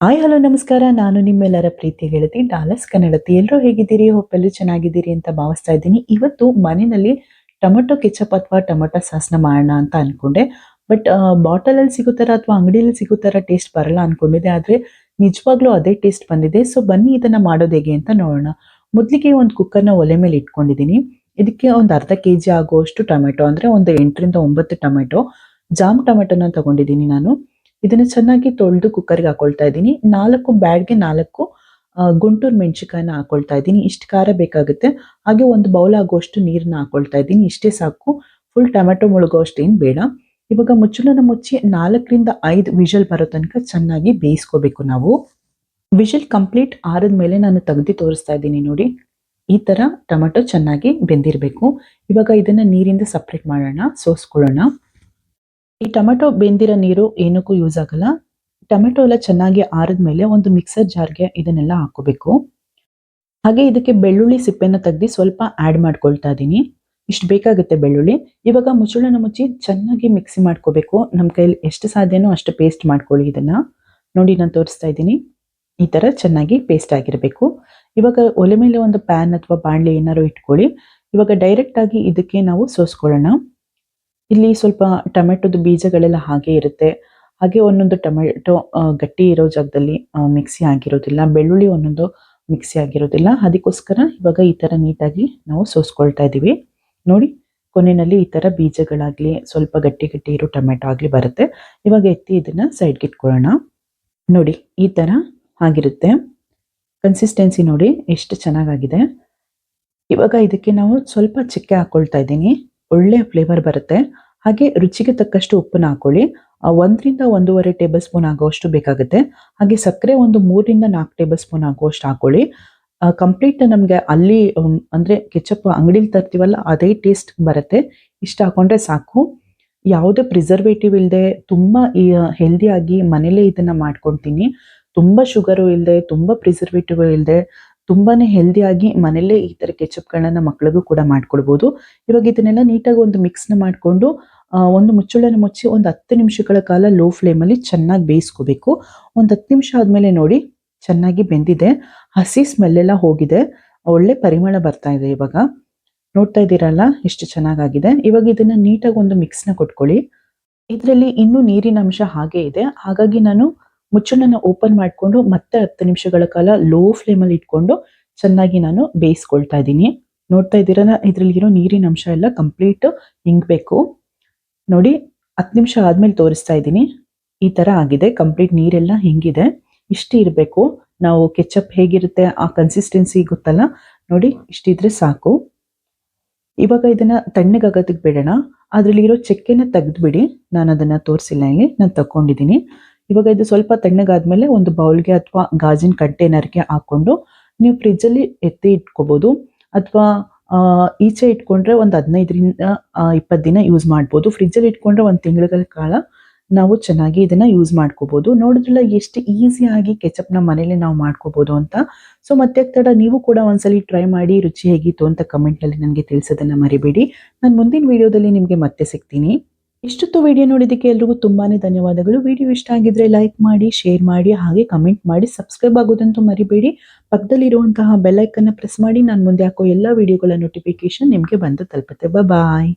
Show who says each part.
Speaker 1: Hi, hello, ನಮಸ್ಕಾರ. ನಾನು ನಿಮ್ಮೆಲ್ಲರ ಪ್ರೀತಿ ಗೆಳತಿ ಡಾಲಸ್ ಕನ್ನಡತಿ. ಎಲ್ಲರೂ ಹೇಗಿದ್ದೀರಿ? ಹೋಪೆಲ್ಲೂ ಚೆನ್ನಾಗಿದ್ದೀರಿ ಅಂತ ಭಾವಿಸ್ತಾ ಇದ್ದೀನಿ. ಇವತ್ತು ಮನೆಯಲ್ಲಿ ಟೊಮೆಟೊ ಕೆಚಪ್ ಅಥವಾ ಟೊಮೆಟೊ ಸಾಸ್ನ ಮಾಡೋಣ ಅಂತ ಅನ್ಕೊಂಡೆ. ಬಟ್ ಬಾಟಲಲ್ಲಿ ಸಿಗೋ ತರ ಅಥವಾ ಅಂಗಡಿಯಲ್ಲಿ ಸಿಗೋ ಥರ ಟೇಸ್ಟ್ ಬರಲ್ಲ ಅನ್ಕೊಂಡಿದೆ ಆದರೆ ನಿಜವಾಗ್ಲೂ ಅದೇ ಟೇಸ್ಟ್ ಬಂದಿದೆ. ಸೊ ಬನ್ನಿ ಇದನ್ನು ಮಾಡೋದು ಹೇಗೆ ಅಂತ ನೋಡೋಣ. ಮೊದಲಿಗೆ ಒಂದು ಕುಕ್ಕರ್ನ ಒಲೆ ಮೇಲೆ ಇಟ್ಕೊಂಡಿದ್ದೀನಿ. ಇದಕ್ಕೆ ಒಂದು ಅರ್ಧ ಕೆ ಜಿ ಆಗುವಷ್ಟು ಟೊಮೆಟೊ, ಅಂದರೆ ಒಂದು ಎಂಟರಿಂದ ಒಂಬತ್ತು ಟೊಮೆಟೊ, ಜಾಮ್ ಟೊಮೆಟೊನ ತಗೊಂಡಿದ್ದೀನಿ ನಾನು. ಇದನ್ನ ಚೆನ್ನಾಗಿ ತೊಳೆದು ಕುಕ್ಕರ್ಗೆ ಹಾಕೊಳ್ತಾ ಇದ್ದೀನಿ. ನಾಲ್ಕು ಬ್ಯಾಡ್ಗೆ ನಾಲ್ಕು ಗುಂಟೂರು ಮೆಣಸಿಕಾಯಿನ ಹಾಕೊಳ್ತಾ ಇದ್ದೀನಿ. ಇಷ್ಟು ಖಾರ ಬೇಕಾಗುತ್ತೆ. ಹಾಗೆ ಒಂದು ಬೌಲ್ ಆಗುವಷ್ಟು ನೀರನ್ನ ಹಾಕೊಳ್ತಾ ಇದ್ದೀನಿ. ಇಷ್ಟೇ ಸಾಕು. ಫುಲ್ ಟೊಮೆಟೊ ಮುಳುಗೋ ಏನು ಬೇಡ. ಇವಾಗ ಮುಚ್ಚಳನ ಮುಚ್ಚಿ ನಾಲ್ಕರಿಂದ ಐದು ವಿಷಲ್ ಬರೋ ತನಕ ಚೆನ್ನಾಗಿ ಬೇಯಿಸ್ಕೋಬೇಕು ನಾವು. ವಿಷಲ್ ಕಂಪ್ಲೀಟ್ ಆರಿದ ಮೇಲೆ ನಾನು ತೆಗೆದು ತೋರಿಸ್ತಾ ಇದ್ದೀನಿ ನೋಡಿ. ಈ ಥರ ಟೊಮೆಟೊ ಚೆನ್ನಾಗಿ ಬೆಂದಿರಬೇಕು. ಇವಾಗ ಇದನ್ನ ನೀರಿಂದ ಸಪ್ರೇಟ್ ಮಾಡೋಣ, ಸೋಸ್ಕೊಳ್ಳೋಣ. ಈ ಟೊಮೆಟೊ ಬೆಂದಿರೋ ನೀರು ಏನಕ್ಕೂ ಯೂಸ್ ಆಗಲ್ಲ. ಟೊಮೆಟೊ ಎಲ್ಲ ಚೆನ್ನಾಗಿ ಆರಿದ್ಮೇಲೆ ಒಂದು ಮಿಕ್ಸರ್ ಜಾರ್ಗೆ ಇದನ್ನೆಲ್ಲ ಹಾಕೋಬೇಕು ಹಾಗೆ ಇದಕ್ಕೆ ಬೆಳ್ಳುಳ್ಳಿ ಸಿಪ್ಪೆನ ತೆಗ್ದು ಸ್ವಲ್ಪ ಆ್ಯಡ್ ಮಾಡ್ಕೊಳ್ತಾ ಇದ್ದೀನಿ ಇಷ್ಟು ಬೇಕಾಗುತ್ತೆ ಬೆಳ್ಳುಳ್ಳಿ. ಇವಾಗ ಮುಚ್ಚಳನ ಮುಚ್ಚಿ ಚೆನ್ನಾಗಿ ಮಿಕ್ಸಿ ಮಾಡ್ಕೋಬೇಕು. ನಮ್ಮ ಕೈಯಲ್ಲಿ ಎಷ್ಟು ಸಾಧ್ಯನೋ ಅಷ್ಟು ಪೇಸ್ಟ್ ಮಾಡ್ಕೊಳ್ಳಿ ಇದನ್ನ. ನೋಡಿ ನಾನು ತೋರಿಸ್ತಾ ಇದ್ದೀನಿ ಈ ಥರ ಚೆನ್ನಾಗಿ ಪೇಸ್ಟ್ ಆಗಿರಬೇಕು. ಇವಾಗ ಒಲೆ ಮೇಲೆ ಒಂದು ಪ್ಯಾನ್ ಅಥವಾ ಬಾಣಲೆ ಏನಾದ್ರು ಇಟ್ಕೊಳ್ಳಿ. ಇವಾಗ ಡೈರೆಕ್ಟ್ ಆಗಿ ಇದಕ್ಕೆ ನಾವು ಸೋಸ್ಕೊಳ್ಳೋಣ. ಇಲ್ಲಿ ಸ್ವಲ್ಪ ಟೊಮೆಟೊದ ಬೀಜಗಳೆಲ್ಲ ಹಾಗೆ ಇರುತ್ತೆ. ಹಾಗೆ ಒಂದೊಂದು ಟೊಮೆಟೊ ಗಟ್ಟಿ ಇರೋ ಜಾಗದಲ್ಲಿ ಮಿಕ್ಸಿ ಆಗಿರೋದಿಲ್ಲ. ಬೆಳ್ಳುಳ್ಳಿ ಒಂದೊಂದು ಮಿಕ್ಸಿ ಆಗಿರೋದಿಲ್ಲ. ಅದಕ್ಕೋಸ್ಕರ ಇವಾಗ ಈ ಥರ ನೀಟಾಗಿ ನಾವು ಸೋಸ್ಕೊಳ್ತಾ ಇದ್ದೀವಿ ನೋಡಿ, ಕೊನೆಯಲ್ಲಿ ಈ ಥರ ಬೀಜಗಳಾಗಲಿ, ಸ್ವಲ್ಪ ಗಟ್ಟಿ ಗಟ್ಟಿ ಇರೋ ಟೊಮೆಟೊ ಆಗಲಿ ಬರುತ್ತೆ. ಇವಾಗ ಎತ್ತಿ ಇದನ್ನು ಸೈಡ್ಗೆ ಇಟ್ಕೊಳ್ಳೋಣ. ನೋಡಿ, ಈ ಥರ ಆಗಿರುತ್ತೆ. ಕನ್ಸಿಸ್ಟೆನ್ಸಿ ನೋಡಿ, ಎಷ್ಟು ಚೆನ್ನಾಗಾಗಿದೆ. ಇವಾಗ ಇದಕ್ಕೆ ನಾವು ಸ್ವಲ್ಪ ಚಿಕ್ಕೆ ಹಾಕ್ಕೊಳ್ತಾ ಇದ್ದೀನಿ. ಒಳ್ಳೆ ಫ್ಲೇವರ್ ಬರುತ್ತೆ. ಹಾಗೆ ರುಚಿಗೆ ತಕ್ಕಷ್ಟು ಉಪ್ಪನ್ನ ಹಾಕೊಳ್ಳಿ. ಒಂದರಿಂದ ಒಂದೂವರೆ ಟೇಬಲ್ ಸ್ಪೂನ್ ಆಗುವಷ್ಟು ಬೇಕಾಗುತ್ತೆ. ಹಾಗೆ ಸಕ್ಕರೆ ಒಂದು ಮೂರರಿಂದ ನಾಲ್ಕು ಟೇಬಲ್ ಸ್ಪೂನ್ ಆಗುವಷ್ಟು ಹಾಕೊಳ್ಳಿ. ಕಂಪ್ಲೀಟ್ ನಮಗೆ ಅಲ್ಲಿ ಅಂದರೆ ಕೆಚಪ್ ಅಂಗಡಿಲಿ ತರ್ತೀವಲ್ಲ, ಅದೇ ಟೇಸ್ಟ್ ಬರುತ್ತೆ. ಇಷ್ಟು ಹಾಕೊಂಡ್ರೆ ಸಾಕು. ಯಾವುದೇ ಪ್ರಿಸರ್ವೇಟಿವ್ ಇಲ್ಲದೆ ತುಂಬ ಹೆಲ್ದಿಯಾಗಿ ಮನೇಲೇ ಇದನ್ನ ಮಾಡ್ಕೊಳ್ತೀನಿ. ತುಂಬ ಶುಗರು ಇಲ್ಲದೆ ತುಂಬ ಪ್ರಿಸರ್ವೇಟಿವ್ ಇಲ್ಲದೆ ತುಂಬಾನೇ ಹೆಲ್ದಿಯಾಗಿ ಮನೆಯಲ್ಲೇ ಈ ಥರ ಕೆಚಪ್ಗಳನ್ನ ಮಕ್ಳಿಗೂ ಕೂಡ ಮಾಡ್ಕೊಡ್ಬೋದು ಇವಾಗ ಇದನ್ನೆಲ್ಲ ನೀಟಾಗಿ ಒಂದು ಮಿಕ್ಸ್ನ ಮಾಡಿಕೊಂಡು ಒಂದು ಮುಚ್ಚಳನ ಮುಚ್ಚಿ ಒಂದು ಹತ್ತು ನಿಮಿಷಗಳ ಕಾಲ ಲೋ ಫ್ಲೇಮಲ್ಲಿ ಚೆನ್ನಾಗಿ ಬೇಯಿಸ್ಕೋಬೇಕು. ಒಂದು ಹತ್ತು ನಿಮಿಷ ಆದಮೇಲೆ ನೋಡಿ ಚೆನ್ನಾಗಿ ಬೆಂದಿದೆ. ಹಸಿ ಸ್ಮೆಲ್ ಎಲ್ಲ ಹೋಗಿದೆ. ಒಳ್ಳೆ ಪರಿಮಳ ಬರ್ತಾ ಇದೆ ಇವಾಗ. ನೋಡ್ತಾ ಇದ್ದೀರಲ್ಲ ಎಷ್ಟು ಚೆನ್ನಾಗಾಗಿದೆ. ಇವಾಗ ಇದನ್ನ ನೀಟಾಗಿ ಒಂದು ಮಿಕ್ಸ್ನ ಕೊಟ್ಕೊಳ್ಳಿ. ಇದರಲ್ಲಿ ಇನ್ನೂ ನೀರಿನ ಅಂಶ ಹಾಗೆ ಇದೆ. ಹಾಗಾಗಿ ನಾನು ಮುಚ್ಚಳನ ಓಪನ್ ಮಾಡಿಕೊಂಡು ಮತ್ತೆ ಹತ್ತು ನಿಮಿಷಗಳ ಕಾಲ ಲೋ ಫ್ಲೇಮಲ್ಲಿ ಇಟ್ಕೊಂಡು ಚೆನ್ನಾಗಿ ನಾನು ಬೇಯಿಸ್ಕೊಳ್ತಾ ಇದ್ದೀನಿ. ನೋಡ್ತಾ ಇದ್ದೀರಲ್ಲ ಇದರಲ್ಲಿರೋ ನೀರಿನ ಅಂಶ ಎಲ್ಲ ಕಂಪ್ಲೀಟ್ ಹಿಂಗ್ಬೇಕು ನೋಡಿ, ಹತ್ತು ನಿಮಿಷ ಆದ್ಮೇಲೆ ತೋರಿಸ್ತಾ ಇದ್ದೀನಿ. ಈ ತರ ಆಗಿದೆ, ಕಂಪ್ಲೀಟ್ ನೀರೆಲ್ಲ ಹಿಂಗಿದೆ. ಇಷ್ಟು ಇರಬೇಕು. ನಾವು ಕೆಚಪ್ ಹೇಗಿರುತ್ತೆ, ಆ ಕನ್ಸಿಸ್ಟೆನ್ಸಿ ಗೊತ್ತಲ್ಲ? ನೋಡಿ, ಇಷ್ಟಿದ್ರೆ ಸಾಕು. ಇವಾಗ ಇದನ್ನ ತಣ್ಣಗಾಗೋದಕ್ಕೆ ಬಿಡೋಣ. ಅದ್ರಲ್ಲಿರೋ ಚಕ್ಕೆನ ತೆಗೆದ್ಬಿಡಿ. ನಾನು ಅದನ್ನ ತೋರಿಸಿಲ್ಲ ಇಲ್ಲಿ, ನಾನು ತಕೊಂಡಿದ್ದೀನಿ ಇವಾಗ ಇದು ಸ್ವಲ್ಪ ತಣ್ಣಗಾದ್ಮೇಲೆ ಒಂದು ಬೌಲ್ಗೆ ಅಥವಾ ಗಾಜಿನ ಕಂಟೈನರ್ಗೆ ಹಾಕೊಂಡು ನೀವು ಫ್ರಿಜ್ಜಲ್ಲಿ ಎತ್ತಿ ಇಟ್ಕೋಬಹುದು ಅಥವಾ ಈಚೆ ಇಟ್ಕೊಂಡ್ರೆ ಒಂದು ಹದಿನೈದರಿಂದ ಇಪ್ಪತ್ತು ದಿನ ಯೂಸ್ ಮಾಡ್ಬೋದು. ಫ್ರಿಜ್ಜಲ್ಲಿ ಇಟ್ಕೊಂಡ್ರೆ ಒಂದು ತಿಂಗಳ ಕಾಲ ನಾವು ಚೆನ್ನಾಗಿ ಇದನ್ನ ಯೂಸ್ ಮಾಡ್ಕೋಬಹುದು ನೋಡಿದ್ರಲ್ಲ ಎಷ್ಟು ಈಸಿಯಾಗಿ ಕೆಚಪ್ನ ಮನೇಲಿ ನಾವು ಮಾಡ್ಕೋಬಹುದು ಅಂತ. ಸೊ ಮತ್ತೆ ತಡ ನೀವು ಕೂಡ ಒಂದ್ಸಲಿ ಟ್ರೈ ಮಾಡಿ ರುಚಿ ಹೇಗಿತ್ತು ಅಂತ ಕಮೆಂಟ್ನಲ್ಲಿ ನನಗೆ ತಿಳಿಸೋದನ್ನ ಮರಿಬೇಡಿ. ನಾನು ಮುಂದಿನ ವಿಡಿಯೋದಲ್ಲಿ ನಿಮಗೆ ಮತ್ತೆ ಸಿಗ್ತೀನಿ. ಇಷ್ಟೊತ್ತು ವಿಡಿಯೋ ನೋಡಿದ್ದಕ್ಕೆ ಎಲ್ರಿಗೂ ತುಂಬಾನೇ ಧನ್ಯವಾದಗಳು. ವಿಡಿಯೋ ಇಷ್ಟ ಆಗಿದ್ರೆ ಲೈಕ್ ಮಾಡಿ ಶೇರ್ ಮಾಡಿ, ಹಾಗೆ ಕಮೆಂಟ್ ಮಾಡಿ ಸಬ್ಸ್ಕ್ರೈಬ್ ಆಗೋದಂತೂ ಮರಿಬೇಡಿ. ಪಕ್ಕದಲ್ಲಿರುವಂತಹ ಅನ್ನು ಪ್ರೆಸ್ ಮಾಡಿ, ನಾನು ಮುಂದೆ ಹಾಕೋ ಎಲ್ಲ ವಿಡಿಯೋಗಳ ನೋಟಿಫಿಕೇಶನ್ ನಿಮಗೆ ಬಂದು ತಲುಪುತ್ತೆ. ಬಾಯ್